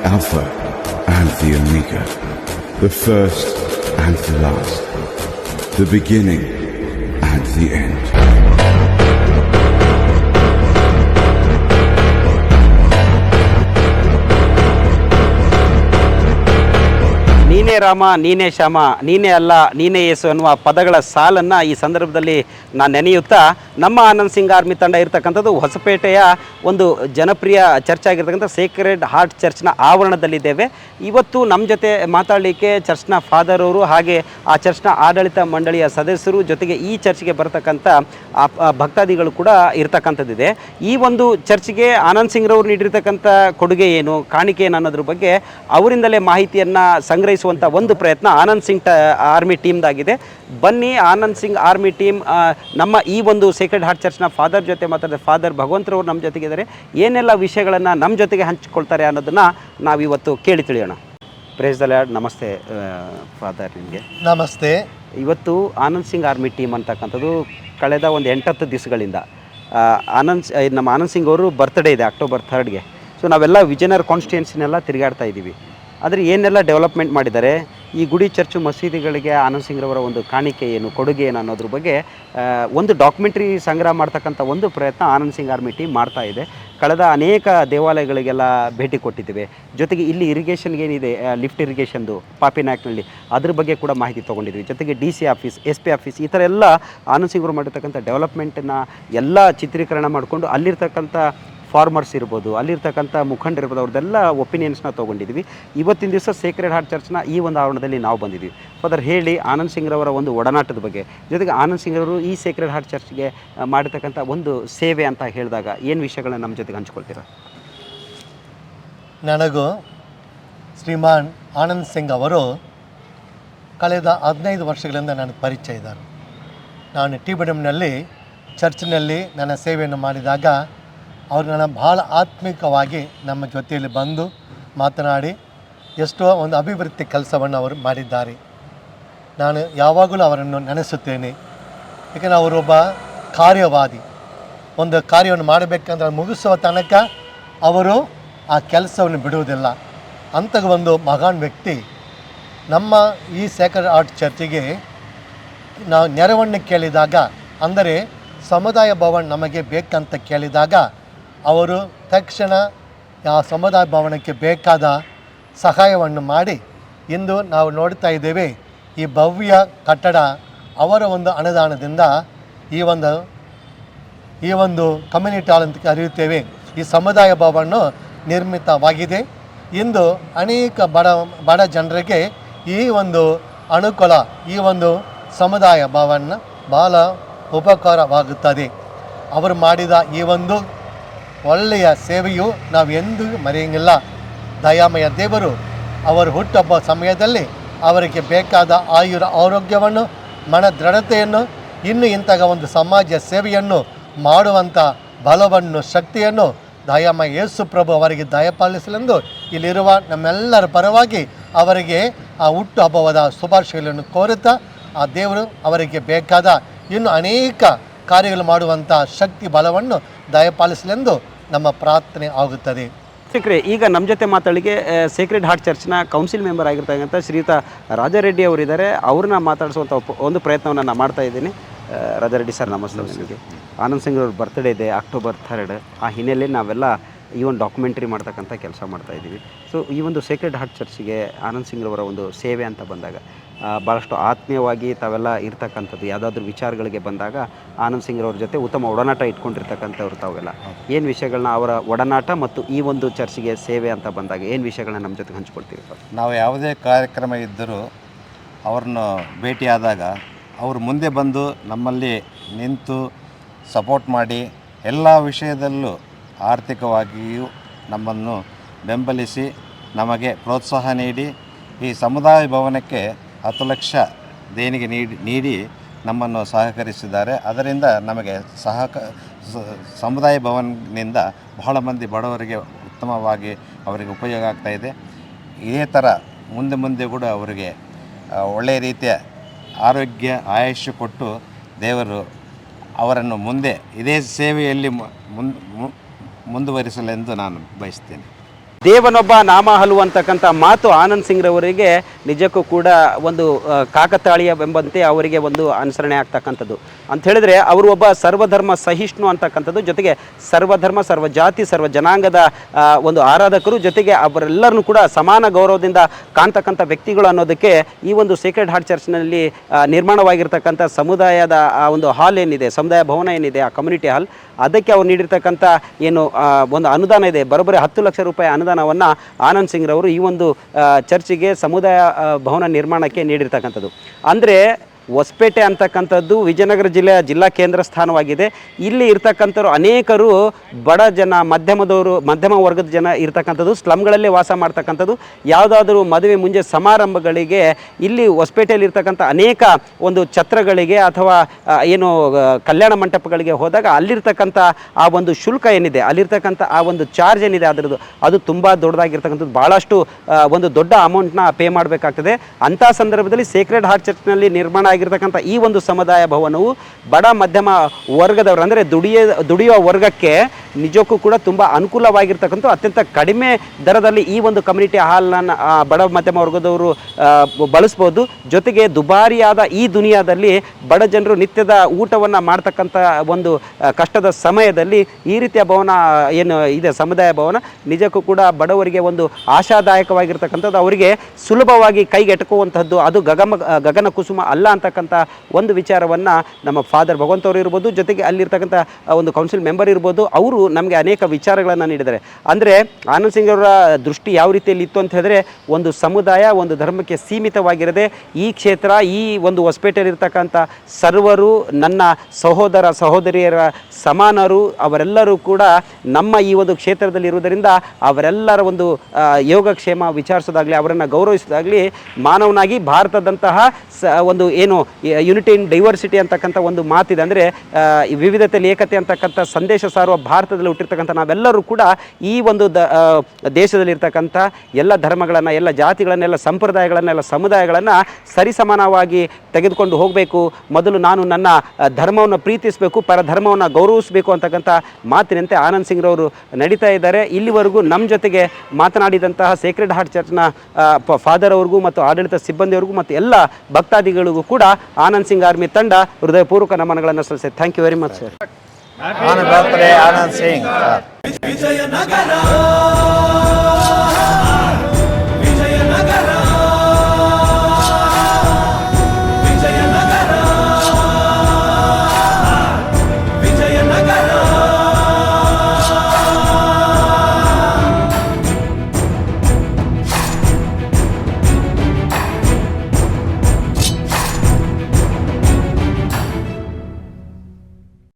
Alpha and the Omega, the first and the last, the beginning and the end. ನೀನೇ ರಾಮ, ನೀನೇ ಶ್ಯಾಮ, ನೀನೇ ಅಲ್ಲ, ನೀನೇ ಯೇಸು ಅನ್ನುವ ಪದಗಳ ಸಾಲನ್ನು ಈ ಸಂದರ್ಭದಲ್ಲಿ ನಾನು ನೆನೆಯುತ್ತಾ ನಮ್ಮ ಆನಂದ್ ಸಿಂಗ್ ಆರ್ಮಿ ತಂಡ ಇರತಕ್ಕಂಥದ್ದು ಹೊಸಪೇಟೆಯ ಒಂದು ಜನಪ್ರಿಯ ಚರ್ಚ್ ಆಗಿರ್ತಕ್ಕಂಥ ಸೇಕ್ರೆಡ್ ಹಾರ್ಟ್ ಚರ್ಚ್ನ ಆವರಣದಲ್ಲಿದ್ದೇವೆ. ಇವತ್ತು ನಮ್ಮ ಜೊತೆ ಮಾತಾಡಲಿಕ್ಕೆ ಚರ್ಚ್ನ ಫಾದರ್ ಅವರು ಹಾಗೆ ಆ ಚರ್ಚ್ನ ಆಡಳಿತ ಮಂಡಳಿಯ ಸದಸ್ಯರು ಜೊತೆಗೆ ಈ ಚರ್ಚ್ಗೆ ಬರತಕ್ಕಂಥ ಭಕ್ತಾದಿಗಳು ಕೂಡ ಇರ್ತಕ್ಕಂಥದ್ದಿದೆ. ಈ ಒಂದು ಚರ್ಚ್ಗೆ ಆನಂದ್ ಸಿಂಗ್ರವರು ನೀಡಿರ್ತಕ್ಕಂಥ ಕೊಡುಗೆ ಏನು, ಕಾಣಿಕೆ ಏನು ಅನ್ನೋದ್ರ ಬಗ್ಗೆ ಅವರಿಂದಲೇ ಮಾಹಿತಿಯನ್ನು ಸಂಗ್ರಹಿಸುವಂಥ ಒಂದು ಪ್ರಯತ್ನ ಆನಂದ್ ಸಿಂಗ್ ಟ ಆರ್ಮಿ ಟೀಮ್ದಾಗಿದೆ. ಬನ್ನಿ ಆನಂದ್ ಸಿಂಗ್ ಆರ್ಮಿ ಟೀಮ್ ನಮ್ಮ ಈ ಒಂದು ಸೇಕ್ರೆಡ್ ಹಾರ್ಟ್ ಚರ್ಚ್ನ ಫಾದರ್ ಜೊತೆ ಮಾತಾಡಿದ ಫಾದರ್ ಭಗವಂತರವರು ನಮ್ಮ ಜೊತೆಗಿದ್ದಾರೆ. ಏನೆಲ್ಲ ವಿಷಯಗಳನ್ನು ನಮ್ಮ ಜೊತೆಗೆ ಹಂಚಿಕೊಳ್ತಾರೆ ಅನ್ನೋದನ್ನು ನಾವಿವತ್ತು ಕೇಳಿ ತಿಳಿಯೋಣ. ಪ್ರೇಸ್ ಲ್ಯಾಡ್ ನಮಸ್ತೆ ಫಾದರ್ ನಿಮಗೆ. ನಮಸ್ತೆ. ಇವತ್ತು ಆನಂದ್ ಸಿಂಗ್ ಆರ್ಮಿ ಟೀಮ್ ಅಂತಕ್ಕಂಥದ್ದು ಕಳೆದ ಒಂದು ಎಂಟತ್ತು ದಿವಸಗಳಿಂದ. ಆನಂದ್ ಸ- ನಮ್ಮ ಆನಂದ್ ಸಿಂಗ್ ಅವರು ಬರ್ತ್ಡೇ ಇದೆ ಅಕ್ಟೋಬರ್ ಥರ್ಡ್ಗೆ ಸೊ ನಾವೆಲ್ಲ ವಿಜಯನಗರ ಕಾನ್ಸ್ಟಿಟ್ಯೂನ್ಸಿನೆಲ್ಲ ತಿರುಗಾಡ್ತಾ ಇದ್ದೀವಿ ಆದರೆ ಏನೆಲ್ಲ ಡೆವಲಪ್ಮೆಂಟ್ ಮಾಡಿದ್ದಾರೆ? ಈ ಗುಡಿ ಚರ್ಚು ಮಸೀದಿಗಳಿಗೆ ಆನಂದ್ ಸಿಂಗ್ರವರ ಒಂದು ಕಾಣಿಕೆ ಏನು, ಕೊಡುಗೆ ಏನು ಅನ್ನೋದ್ರ ಬಗ್ಗೆ ಒಂದು ಡಾಕ್ಯುಮೆಂಟ್ರಿ ಸಂಗ್ರಹ ಮಾಡ್ತಕ್ಕಂಥ ಒಂದು ಪ್ರಯತ್ನ ಆನಂದ್ ಸಿಂಗ್ ಆರ್ಮಿ ಟೀಮ್ ಮಾಡ್ತಾ ಇದೆ. ಕಳೆದ ಅನೇಕ ದೇವಾಲಯಗಳಿಗೆಲ್ಲ ಭೇಟಿ ಕೊಟ್ಟಿದ್ದೇವೆ. ಜೊತೆಗೆ ಇಲ್ಲಿ ಇರಿಗೇಷನ್ಗೆ ಏನಿದೆ ಲಿಫ್ಟ್ ಇರಿಗೇಷನ್ದು ಪಾಪಿನಾಕ್ನಲ್ಲಿ ಅದ್ರ ಬಗ್ಗೆ ಕೂಡ ಮಾಹಿತಿ ತೊಗೊಂಡಿದ್ವಿ ಜೊತೆಗೆ D C office S P office ಈ ಥರ ಎಲ್ಲ ಆನಂದ್ ಸಿಂಗ್ ಅವರು ಮಾಡಿರ್ತಕ್ಕಂಥ ಡೆವಲಪ್ಮೆಂಟನ್ನು ಎಲ್ಲ ಚಿತ್ರೀಕರಣ ಮಾಡಿಕೊಂಡು ಅಲ್ಲಿರ್ತಕ್ಕಂಥ ಫಾರ್ಮರ್ಸ್ ಇರ್ಬೋದು, ಅಲ್ಲಿರ್ತಕ್ಕಂಥ ಮುಖಂಡರಿರ್ಬೋದು ಅವ್ರದ್ದೆಲ್ಲ ಒಪಿನಿಯನ್ಸ್ನ ತೊಗೊಂಡಿದ್ವಿ. ಇವತ್ತಿನ ದಿವಸ ಸೇಕ್ರೆಡ್ ಹಾರ್ಟ್ ಚರ್ಚ್ನ ಈ ಒಂದು ಆವರಣದಲ್ಲಿ ನಾವು ಬಂದಿದ್ವಿ. ಫಾದರ್ ಹೇಳಿ ಆನಂದ್ ಸಿಂಗ್ರವರ ಒಂದು ಒಡನಾಟದ ಬಗ್ಗೆ. ಜೊತೆಗೆ ಆನಂದ್ ಸಿಂಗ್ರವರು ಈ ಸೇಕ್ರೆಡ್ ಹಾರ್ಟ್ ಚರ್ಚ್ಗೆ ಮಾಡಿರ್ತಕ್ಕಂಥ ಒಂದು ಸೇವೆ ಅಂತ ಹೇಳಿದಾಗ ಏನು ವಿಷಯಗಳನ್ನ ನಮ್ಮ ಜೊತೆಗೆ ಹಂಚ್ಕೊಳ್ತೀರಾ? ನನಗೂ ಶ್ರೀಮಾನ್ ಆನಂದ್ ಸಿಂಗ್ ಅವರು ಕಳೆದ ಹದಿನೈದು ವರ್ಷಗಳಿಂದ ನನಗೆ ಪರಿಚಯ ಇದ್ದಾರೆ. ನಾನು ಟಿ ಬಿ ಚರ್ಚ್ನಲ್ಲಿ ನನ್ನ ಸೇವೆಯನ್ನು ಮಾಡಿದಾಗ ಅವರು ನನ್ನ ಭಾಳ ಆತ್ಮಿಕವಾಗಿ ನಮ್ಮ ಜೊತೆಯಲ್ಲಿ ಬಂದು ಮಾತನಾಡಿ ಎಷ್ಟೋ ಒಂದು ಅಭಿವೃದ್ಧಿ ಕೆಲಸವನ್ನು ಅವರು ಮಾಡಿದ್ದಾರೆ. ನಾನು ಯಾವಾಗಲೂ ಅವರನ್ನು ನೆನೆಸುತ್ತೇನೆ. ಏಕೆಂದರೆ ಅವರೊಬ್ಬ ಕಾರ್ಯವಾದಿ. ಒಂದು ಕಾರ್ಯವನ್ನು ಮಾಡಬೇಕಂದ್ರೆ ಮುಗಿಸುವ ತನಕ ಅವರು ಆ ಕೆಲಸವನ್ನು ಬಿಡುವುದಿಲ್ಲ. ಅಂತ ಒಂದು ಮಹಾನ್ ವ್ಯಕ್ತಿ ನಮ್ಮ ಈ ಸೇಕ್ರೆಡ್ ಆರ್ಟ್ ಚರ್ಚಿಗೆ ನಾವು ನೆರವನ್ನು ಕೇಳಿದಾಗ, ಅಂದರೆ ಸಮುದಾಯ ಭವನ ನಮಗೆ ಬೇಕಂತ ಕೇಳಿದಾಗ ಅವರು ತಕ್ಷಣ ಆ ಸಮುದಾಯ ಭವನಕ್ಕೆ ಬೇಕಾದ ಸಹಾಯವನ್ನು ಮಾಡಿ ಇಂದು ನಾವು ನೋಡ್ತಾ ಇದ್ದೇವೆ, ಈ ಭವ್ಯ ಕಟ್ಟಡ ಅವರ ಒಂದು ಅನುದಾನದಿಂದ ಈ ಒಂದು ಈ ಒಂದು ಕಮ್ಯುನಿಟಿ ಹಾಲ್ ಅಂತ ಕರೆಯುತ್ತೇವೆ. ಈ ಸಮುದಾಯ ಭವನ ನಿರ್ಮಿತವಾಗಿದೆ. ಇಂದು ಅನೇಕ ಬಡ ಬಡ ಜನರಿಗೆ ಈ ಒಂದು ಅನುಕೂಲ, ಈ ಒಂದು ಸಮುದಾಯ ಭವನ ಭಾಳ ಉಪಕಾರವಾಗುತ್ತದೆ. ಅವರು ಮಾಡಿದ ಈ ಒಂದು ಒಳ್ಳೆಯ ಸೇವೆಯು ನಾವು ಎಂದೂ ಮರೆಯಂಗಿಲ್ಲ ದಯಾಮಯ ದೇವರು ಅವರು ಹುಟ್ಟುಹಬ್ಬ ಸಮಯದಲ್ಲಿ ಅವರಿಗೆ ಬೇಕಾದ ಆಯುರ ಆರೋಗ್ಯವನ್ನು ಮನ ದೃಢತೆಯನ್ನು ಇನ್ನು ಇಂತಹ ಒಂದು ಸಮಾಜ ಸೇವೆಯನ್ನು ಮಾಡುವಂಥ ಬಲವನ್ನು, ಶಕ್ತಿಯನ್ನು ದಯಾಮ ಯೇಸು ಪ್ರಭು ಅವರಿಗೆ ದಯಪಾಲಿಸಲೆಂದು ಇಲ್ಲಿರುವ ನಮ್ಮೆಲ್ಲರ ಪರವಾಗಿ ಅವರಿಗೆ ಆ ಹುಟ್ಟುಹಬ್ಬವಾದ ಶುಭಾಶಯಗಳನ್ನು ಕೋರುತ್ತಾ, ಆ ದೇವರು ಅವರಿಗೆ ಬೇಕಾದ ಇನ್ನು ಅನೇಕ ಕಾರ್ಯಗಳು ಮಾಡುವಂಥ ಶಕ್ತಿ, ಬಲವನ್ನು ದಯಪಾಲಿಸಲೆಂದು ನಮ್ಮ ಪ್ರಾರ್ಥನೆ ಆಗುತ್ತದೆ. ಸಿಕ್ರೆ ಈಗ ನಮ್ಮ ಜೊತೆ ಮಾತಾಡಲಿಕ್ಕೆ ಸೇಕ್ರೆಡ್ ಹಾರ್ಟ್ ಚರ್ಚ್ನ ಕೌನ್ಸಿಲ್ ಮೆಂಬರ್ ಆಗಿರ್ತಕ್ಕಂಥ ಶ್ರೀಯುತ ರಾಜಾರೆಡ್ಡಿ ಅವರಿದ್ದಾರೆ. ಅವ್ರನ್ನ ಮಾತಾಡಿಸುವಂಥ ಒಂದು ಪ್ರಯತ್ನವನ್ನು ನಾನು ಮಾಡ್ತಾ ಇದ್ದೀನಿ. ರಾಜಾರೆಡ್ಡಿ ಸರ್ ನಮಸ್ತೆ ನಿಮಗೆ. ಆನಂದ್ ಸಿಂಗ್ ಅವ್ರ ಬರ್ತ್ಡೇ ಇದೆ ಅಕ್ಟೋಬರ್ ಥರ್ಡ್ ಆ ಹಿನ್ನೆಲೆಯಲ್ಲಿ ನಾವೆಲ್ಲ ಈ ಒಂದು ಡಾಕ್ಯುಮೆಂಟ್ರಿ ಮಾಡ್ತಕ್ಕಂಥ ಕೆಲಸ ಮಾಡ್ತಾ ಇದ್ದೀವಿ. ಸೊ ಈ ಒಂದು ಸೇಕ್ರೆಡ್ ಹಾರ್ಟ್ ಚರ್ಚ್ಗೆ ಆನಂದ್ ಸಿಂಗ್ ಅವರ ಒಂದು ಸೇವೆ ಅಂತ ಬಂದಾಗ ಭಾಳಷ್ಟು ಆತ್ಮೀಯವಾಗಿ ತಾವೆಲ್ಲ ಇರ್ತಕ್ಕಂಥದ್ದು, ಯಾವುದಾದ್ರೂ ವಿಚಾರಗಳಿಗೆ ಬಂದಾಗ ಆನಂದ್ ಸಿಂಗ್ ಅವ್ರ ಜೊತೆ ಉತ್ತಮ ಒಡನಾಟ ಇಟ್ಕೊಂಡಿರ್ತಕ್ಕಂಥವ್ರು ತಾವೆಲ್ಲ. ಏನು ವಿಷಯಗಳನ್ನ ಅವರ ಒಡನಾಟ ಮತ್ತು ಈ ಒಂದು ಚರ್ಚಿಗೆ ಸೇವೆ ಅಂತ ಬಂದಾಗ ಏನು ವಿಷಯಗಳನ್ನ ನಮ್ಮ ಜೊತೆಗೆ ಹಂಚ್ಕೊಳ್ತೀವಿ ನಾವು ಯಾವುದೇ ಕಾರ್ಯಕ್ರಮ ಇದ್ದರೂ ಅವ್ರನ್ನ ಭೇಟಿಯಾದಾಗ ಅವರು ಮುಂದೆ ಬಂದು ನಮ್ಮಲ್ಲಿ ನಿಂತು ಸಪೋರ್ಟ್ ಮಾಡಿ ಎಲ್ಲ ವಿಷಯದಲ್ಲೂ ಆರ್ಥಿಕವಾಗಿಯೂ ನಮ್ಮನ್ನು ಬೆಂಬಲಿಸಿ ನಮಗೆ ಪ್ರೋತ್ಸಾಹ ನೀಡಿ ಈ ಸಮುದಾಯ ಭವನಕ್ಕೆ ಹತ್ತು ಲಕ್ಷ ದೇಣಿಗೆ ನೀಡಿ ನೀಡಿ ನಮ್ಮನ್ನು ಸಹಕರಿಸಿದ್ದಾರೆ. ಅದರಿಂದ ನಮಗೆ ಸಹಕ ಸಮುದಾಯ ಭವನ್ನಿಂದ ಬಹಳ ಮಂದಿ ಬಡವರಿಗೆ ಉತ್ತಮವಾಗಿ ಅವರಿಗೆ ಉಪಯೋಗ ಆಗ್ತಾ ಇದೆ. ಇದೇ ಥರ ಮುಂದೆ ಮುಂದೆ ಕೂಡ ಅವರಿಗೆ ಒಳ್ಳೆಯ ರೀತಿಯ ಆರೋಗ್ಯ ಆಯುಷ್ಯ ಕೊಟ್ಟು ದೇವರು ಅವರನ್ನು ಮುಂದೆ, ಇದೇ ಸೇವೆಯಲ್ಲಿ ಮುಂದುವರಿಸಲೆಂದು ನಾನು ಬಯಸ್ತೇನೆ. ದೇವನೊಬ್ಬ ನಾಮ ಹಲು ಅಂತಕ್ಕಂಥ ಮಾತು ಆನಂದ್ ಸಿಂಗ್ ರವರಿಗೆ ನಿಜಕ್ಕೂ ಕೂಡ ಒಂದು ಕಾಕತಾಳೀಯ ಕಾಕತಾಳೀಯವೆಂಬಂತೆ ಅವರಿಗೆ ಒಂದು ಅನುಸರಣೆ ಆಗ್ತಕ್ಕಂಥದ್ದು. ಅಂತ ಹೇಳಿದ್ರೆ ಅವರು ಒಬ್ಬ ಸರ್ವಧರ್ಮ ಸಹಿಷ್ಣು ಅಂತಕ್ಕಂಥದ್ದು. ಜೊತೆಗೆ ಸರ್ವಧರ್ಮ ಸರ್ವ ಜಾತಿ ಸರ್ವ ಜನಾಂಗದ ಒಂದು ಆರಾಧಕರು, ಜೊತೆಗೆ ಅವರೆಲ್ಲರನ್ನು ಕೂಡ ಸಮಾನ ಗೌರವದಿಂದ ಕಾಣ್ತಕ್ಕಂಥ ವ್ಯಕ್ತಿಗಳು ಅನ್ನೋದಕ್ಕೆ ಈ ಒಂದು ಸೇಕ್ರೆಡ್ ಹಾರ್ಟ್ ಚರ್ಚ್ನಲ್ಲಿ ನಿರ್ಮಾಣವಾಗಿರ್ತಕ್ಕಂಥ ಸಮುದಾಯದ, ಆ, ಒಂದು ಹಾಲ್ ಏನಿದೆ, ಸಮುದಾಯ ಭವನ ಏನಿದೆ, ಆ ಕಮ್ಯುನಿಟಿ ಹಾಲ್ ಅದಕ್ಕೆ ಅವ್ರು ನೀಡಿರ್ತಕ್ಕಂಥ ಏನು ಒಂದು ಅನುದಾನ ಇದೆ. ಬರೋಬ್ಬರಿ ಹತ್ತು ಲಕ್ಷ ರೂಪಾಯಿ ಅನುದಾನವನ್ನು ಆನಂದ್ ಸಿಂಗ್ ರವರು ಈ ಒಂದು ಚರ್ಚಿಗೆ ಸಮುದಾಯ ಭವನ ನಿರ್ಮಾಣಕ್ಕೆ ನೀಡಿರ್ತಕ್ಕಂಥದ್ದು. ಅಂದರೆ ಹೊಸಪೇಟೆ ಅಂತಕ್ಕಂಥದ್ದು ವಿಜಯನಗರ ಜಿಲ್ಲೆಯ ಜಿಲ್ಲಾ ಕೇಂದ್ರ ಸ್ಥಾನವಾಗಿದೆ. ಇಲ್ಲಿ ಇರ್ತಕ್ಕಂಥವ್ರು ಅನೇಕರು ಬಡ ಜನ, ಮಧ್ಯಮದವರು, ಮಧ್ಯಮ ವರ್ಗದ ಜನ ಇರ್ತಕ್ಕಂಥದ್ದು ಸ್ಲಮ್ಗಳಲ್ಲೇ ವಾಸ ಮಾಡ್ತಕ್ಕಂಥದ್ದು. ಯಾವುದಾದ್ರೂ ಮದುವೆ ಮುಂಜೆ ಸಮಾರಂಭಗಳಿಗೆ ಇಲ್ಲಿ ಹೊಸಪೇಟೆಯಲ್ಲಿ ಇರ್ತಕ್ಕಂಥ ಅನೇಕ ಒಂದು ಛತ್ರಗಳಿಗೆ ಅಥವಾ ಏನು ಕಲ್ಯಾಣ ಮಂಟಪಗಳಿಗೆ ಹೋದಾಗ ಅಲ್ಲಿರ್ತಕ್ಕಂಥ ಆ ಒಂದು ಶುಲ್ಕ ಏನಿದೆ, ಅಲ್ಲಿರ್ತಕ್ಕಂಥ ಆ ಒಂದು ಚಾರ್ಜ್ ಏನಿದೆ ಅದರದ್ದು, ಅದು ತುಂಬ ದೊಡ್ಡದಾಗಿರ್ತಕ್ಕಂಥದ್ದು. ಭಾಳಷ್ಟು ಒಂದು ದೊಡ್ಡ ಅಮೌಂಟ್ನ ಪೇ ಮಾಡಬೇಕಾಗ್ತದೆ. ಅಂಥ ಸಂದರ್ಭದಲ್ಲಿ ಸೇಕ್ರೆಡ್ ಹಾರ್ಟ್ ಚರ್ಚ್ನಲ್ಲಿ ನಿರ್ಮಾಣ ಆಗಿರ್ತಕ್ಕಂಥ ಈ ಒಂದು ಸಮುದಾಯ ಭವನವು ಬಡ ಮಧ್ಯಮ ವರ್ಗದವರು ಅಂದರೆ ದುಡಿಯ ದುಡಿಯುವ ವರ್ಗಕ್ಕೆ ನಿಜಕ್ಕೂ ಕೂಡ ತುಂಬ ಅನುಕೂಲವಾಗಿರ್ತಕ್ಕಂಥ ಅತ್ಯಂತ ಕಡಿಮೆ ದರದಲ್ಲಿ ಈ ಒಂದು ಕಮ್ಯುನಿಟಿ ಹಾಲ್ನ ಬಡ ಮಧ್ಯಮ ವರ್ಗದವರು ಬಳಸ್ಬೋದು. ಜೊತೆಗೆ ದುಬಾರಿಯಾದ ಈ ದುನಿಯಾದಲ್ಲಿ ಬಡ ಜನರು ನಿತ್ಯದ ಊಟವನ್ನು ಮಾಡ್ತಕ್ಕಂಥ ಒಂದು ಕಷ್ಟದ ಸಮಯದಲ್ಲಿ ಈ ರೀತಿಯ ಭವನ ಏನು ಇದೆ, ಸಮುದಾಯ ಭವನ, ನಿಜಕ್ಕೂ ಕೂಡ ಬಡವರಿಗೆ ಒಂದು ಆಶಾದಾಯಕವಾಗಿರ್ತಕ್ಕಂಥದ್ದು. ಅವರಿಗೆ ಸುಲಭವಾಗಿ ಕೈಗೆಟಕುವಂಥದ್ದು. ಅದು ಗಗಮ ಗಗನ ಕುಸುಮ ಅಲ್ಲ ಅಂತಕ್ಕಂಥ ಒಂದು ವಿಚಾರವನ್ನು ನಮ್ಮ ಫಾದರ್ ಭಗವಂತವರು ಇರ್ಬೋದು. ಜೊತೆಗೆ ಅಲ್ಲಿರ್ತಕ್ಕಂಥ ಒಂದು ಕೌನ್ಸಿಲ್ ಮೆಂಬರ್ ಇರ್ಬೋದು. ಅವರು ನಮಗೆ ಅನೇಕ ವಿಚಾರಗಳನ್ನು ನೀಡಿದ್ದಾರೆ. ಅಂದರೆ ಆನಂದ್ ಸಿಂಗ್ ಅವರ ದೃಷ್ಟಿ ಯಾವ ರೀತಿಯಲ್ಲಿ ಇತ್ತು ಅಂತ ಹೇಳಿದ್ರೆ, ಒಂದು ಸಮುದಾಯ, ಒಂದು ಧರ್ಮಕ್ಕೆ ಸೀಮಿತವಾಗಿರದೆ ಈ ಕ್ಷೇತ್ರ, ಈ ಒಂದು ಹೊಸಪೇಟೆಯಲ್ಲಿರ್ತಕ್ಕಂಥ ಸರ್ವರು, ನನ್ನ ಸಹೋದರ, ಸಹೋದರಿಯರ ಸಮಾನರು, ಅವರೆಲ್ಲರೂ ಕೂಡ ನಮ್ಮ ಈ ಒಂದು ಕ್ಷೇತ್ರದಲ್ಲಿ ಇರುವುದರಿಂದ ಅವರೆಲ್ಲರ ಒಂದು ಯೋಗಕ್ಷೇಮ ವಿಚಾರಿಸೋದಾಗಲಿ, ಅವರನ್ನು ಗೌರವಿಸೋದಾಗಲಿ ಮಾನವನಾಗಿ ಭಾರತದಂತಹ ಸ, ಒಂದು ಏನು ಯುನಿಟಿ ಇನ್ ಡೈವರ್ಸಿಟಿ ಅಂತಕ್ಕಂಥ ಒಂದು ಮಾತಿದೆ. ಅಂದರೆ ವಿವಿಧತೆಯಲ್ಲಿ ಏಕತೆ ಅಂತಕ್ಕಂಥ ಸಂದೇಶ ಸಾರುವ ಭಾರತದಲ್ಲಿ ಹುಟ್ಟಿರ್ತಕ್ಕಂಥ ನಾವೆಲ್ಲರೂ ಕೂಡ ಈ ಒಂದು ದ ದೇಶದಲ್ಲಿರ್ತಕ್ಕಂಥ ಎಲ್ಲ ಧರ್ಮಗಳನ್ನು, ಎಲ್ಲ ಜಾತಿಗಳನ್ನೆಲ್ಲ ಸಂಪ್ರದಾಯಗಳನ್ನೆಲ್ಲ ಸಮುದಾಯಗಳನ್ನು ಸರಿಸಮಾನವಾಗಿ ತೆಗೆದುಕೊಂಡು ಹೋಗಬೇಕು. ಮೊದಲು ನಾನು ನನ್ನ ಧರ್ಮವನ್ನು ಪ್ರೀತಿಸಬೇಕು ಪರ ಧರ್ಮವನ್ನು ಗೌರವಿಸಬೇಕು ಅಂತಕ್ಕಂಥ ಮಾತಿನಂತೆ ಆನಂದ್ ಸಿಂಗ್ ರವರು ನಡೀತಾ ಇದ್ದಾರೆ. ಇಲ್ಲಿವರೆಗೂ ನಮ್ಮ ಜೊತೆಗೆ ಮಾತನಾಡಿದಂತಹ ಸೇಕ್ರೆಡ್ ಹಾರ್ಟ್ ಚರ್ಚ್ನ ಫಾದರ್ ಅವ್ರಿಗೂ ಮತ್ತು ಆಡಳಿತ ಸಿಬ್ಬಂದಿಯವರಿಗೂ ಮತ್ತು ಎಲ್ಲ ಭಕ್ತಾದಿಗಳಿಗೂ ಕೂಡ ಆನಂದ್ ಸಿಂಗ್ ಆರ್ಮಿ ತಂಡ ಹೃದಯಪೂರ್ವಕ ನಮನಗಳನ್ನು ಸಲ್ಲಿಸಿದೆ thank you very much sir Anand birthday Anand Singh. Vijayanagara.